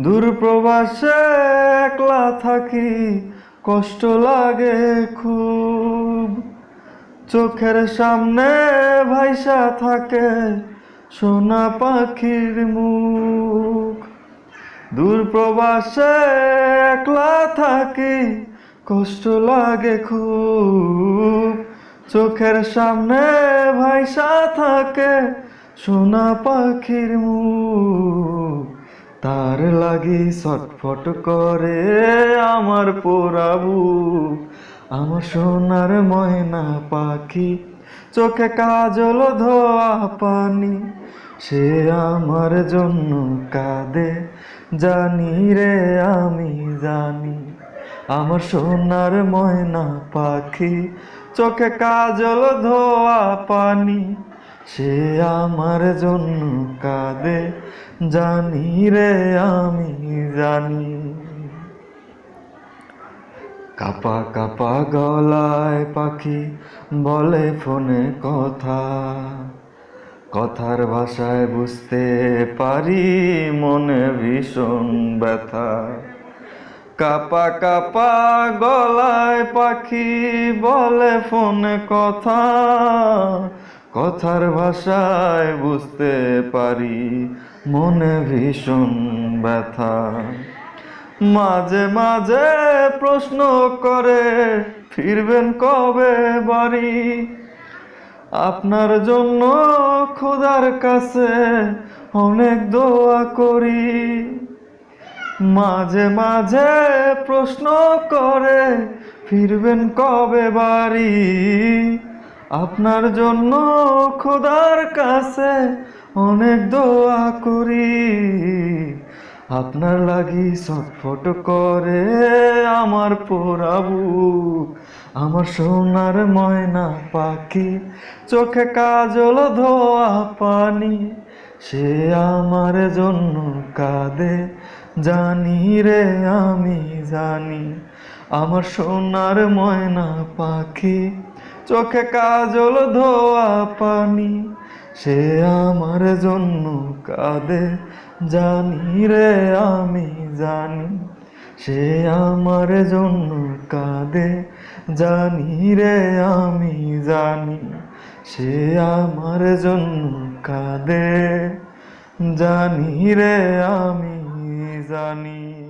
দূর প্রবাসে একলা থাকি, কষ্ট লাগে খুব। চোখের সামনে ভাইসা থাকে সোনা পাখির মুখ। দূর প্রবাসে একলা থাকি, কষ্ট লাগে খুব। চোখের সামনে ভাইসা থাকে সোনা পাখির মুখ। তার লাগি ছটফট করে আমার পোড়াবু। আমার সোনার ময়না পাখি, চোখে কাজল ধোয়া পানি। সে আমার জন্য কাঁদে, জানি রে আমি জানি। আমার সোনার ময়না পাখি, চোখে কাজল ধোয়া পানি। সে আমার জন্য কাঁদে, জানি রে আমি জানি। কাপা কাপা গলায় পাখি বলে ফোনে কথা, কথার ভাষায় বুঝতে পারি মনে ভীষণ ব্যথা। কাপা কাপা গলায় পাখি বলে ফোনে কথা কথার ভাষায় বুঝতে পারি, মনে ভীষণ ব্যথা। মাঝে মাঝে প্রশ্ন করে, ফিরবেন কবে বাড়ি? আপনার জন্য খোদার কাছে অনেক দোয়া করি। মাঝে মাঝে প্রশ্ন করে, ফিরবেন কবে বাড়ি? আপনার জন্য খোদার কাছে অনেক দোয়া করি। আপনার লাগি ছটফট করে আমার পোড়াবু আমার সোনার ময়না পাখি, চোখে কাজল ধোয়া পানি, সে আমার জন্য কাঁদে, জানি রে আমি জানি। আমার সোনার ময়না পাখি চোখে কাজল ধোয়া পানি, সে আমার জন্য কাঁদে, জানি রে আমি জানি। সে আমার জন্য কাঁদে, জানি রে আমি জানি। সে আমার জন্য কাঁদে, জানি রে আমি জানি।